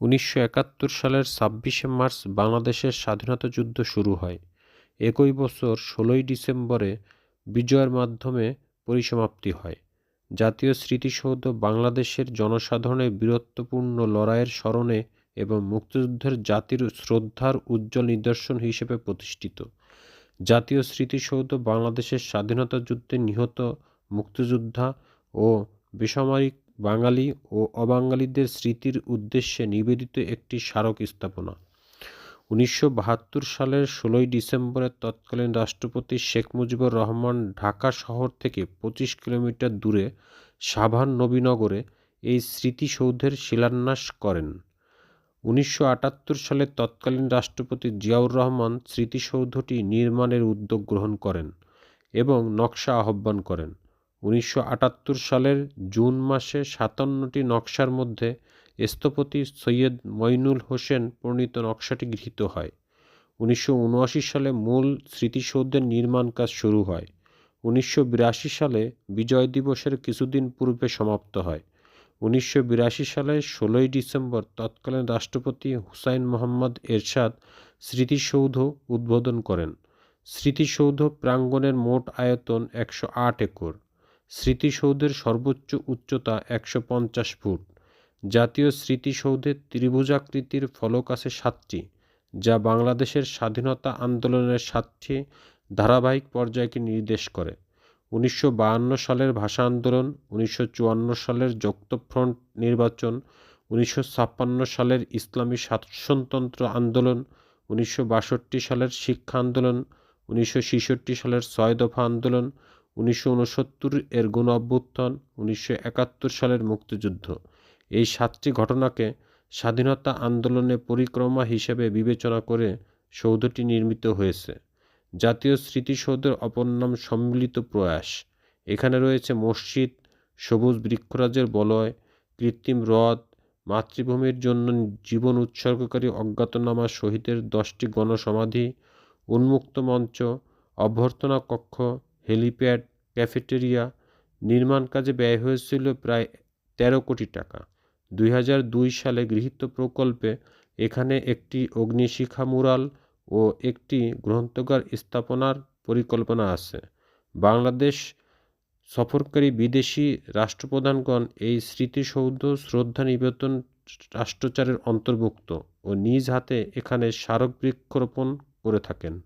উনিশশো একাত্তর সালের ছাব্বিশে মার্চ বাংলাদেশের স্বাধীনতা যুদ্ধ শুরু হয়। একই বছর ষোলোই ডিসেম্বরে বিজয়ের মাধ্যমে পরিসমাপ্তি হয়। জাতীয় স্মৃতিসৌধ বাংলাদেশের জনসাধারণের বীরত্বপূর্ণ লড়াইয়ের স্মরণে এবং মুক্তিযুদ্ধের জাতির শ্রদ্ধার উজ্জ্বল নিদর্শন হিসেবে প্রতিষ্ঠিত। জাতীয় স্মৃতিসৌধ বাংলাদেশের স্বাধীনতা যুদ্ধে নিহত মুক্তিযোদ্ধা ও বেসামরিক বাঙালি ও অবাঙালিদের স্মৃতির উদ্দেশ্যে নিবেদিত একটি স্মারক স্থাপনা। উনিশশো বাহাত্তর সালের ষোলোই ডিসেম্বরে তৎকালীন রাষ্ট্রপতি শেখ মুজিবুর রহমান ঢাকা শহর থেকে পঁচিশ কিলোমিটার দূরে সাভার নবীনগরে এই স্মৃতিসৌধের শিলান্যাস করেন। উনিশশো আটাত্তর সালে তৎকালীন রাষ্ট্রপতি জিয়াউর রহমান স্মৃতিসৌধটি নির্মাণের উদ্যোগ গ্রহণ করেন এবং নকশা আহ্বান করেন। উনিশশো আটাত্তর সালের জুন মাসে সাতান্নটি নকশার মধ্যে স্থপতি সৈয়দ মইনুল হোসেন প্রণীত নকশাটি গৃহীত হয়। উনিশশো উনআশি সালে মূল স্মৃতিসৌধের নির্মাণ কাজ শুরু হয়। উনিশশো বিরাশি সালে বিজয় দিবসের কিছুদিন পূর্বে সমাপ্ত হয়। উনিশশো বিরাশি সালে ষোলোই ডিসেম্বর তৎকালীন রাষ্ট্রপতি হুসাইন মোহাম্মদ এরশাদ স্মৃতিসৌধ উদ্বোধন করেন। স্মৃতিসৌধ প্রাঙ্গণের মোট আয়তন একশো আট একর। স্মৃতিসৌধের সর্বোচ্চ উচ্চতা একশো পঞ্চাশ ফুট। জাতীয় স্মৃতিসৌধের ত্রিভুজাকৃতির ফলক আছে সাতটি, যা বাংলাদেশের স্বাধীনতা আন্দোলনের সাতটি ধারাবাহিক পর্যায়কে নির্দেশ করে। উনিশশো বায়ান্ন সালের ভাষা আন্দোলন, উনিশশো চুয়ান্ন সালের যুক্তফ্রন্ট নির্বাচন, উনিশশো ছাপ্পান্ন সালের ইসলামী শাসনতন্ত্র আন্দোলন, উনিশশো বাষট্টি সালের শিক্ষা আন্দোলন, উনিশশো সালের ছয় দফা আন্দোলন উনিশশো উনসত্তর এর গণ অভ্যুত্থান উনিশশো সালের মুক্তিযুদ্ধ। এই সাতটি ঘটনাকে স্বাধীনতা আন্দোলনের পরিক্রমা হিসেবে বিবেচনা করে সৌধটি নির্মিত হয়েছে। জাতীয় স্মৃতিসৌধের অপর নাম সম্মিলিত প্রয়াস। এখানে রয়েছে মসজিদ, সবুজ বৃক্ষরাজের বলয়, কৃত্রিম হ্রদ, মাতৃভূমির জন্য জীবন উৎসর্গকারী অজ্ঞাতনামা শহীদের দশটি গণসমাধি, উন্মুক্ত মঞ্চ, অভ্যর্থনা কক্ষ হেলিপ্যাড ক্যাফেটেরিয়া নির্মাণ কাজে ব্যয় হয়েছিল প্রায় তেরো কোটি টাকা। দুই দুই সালে গৃহীত প্রকল্পে এখানে একটি অগ্নিশিখা মুরাল ও একটি গ্রন্থগার স্থাপনার পরিকল্পনা আছে। বাংলাদেশ সফরকারী বিদেশি রাষ্ট্রপ্রধানগণ এই স্মৃতিসৌধ শ্রদ্ধা নিবেদন রাষ্ট্রচারের অন্তর্ভুক্ত ও নিজ হাতে এখানে স্মারক বৃক্ষরোপণ করে থাকেন।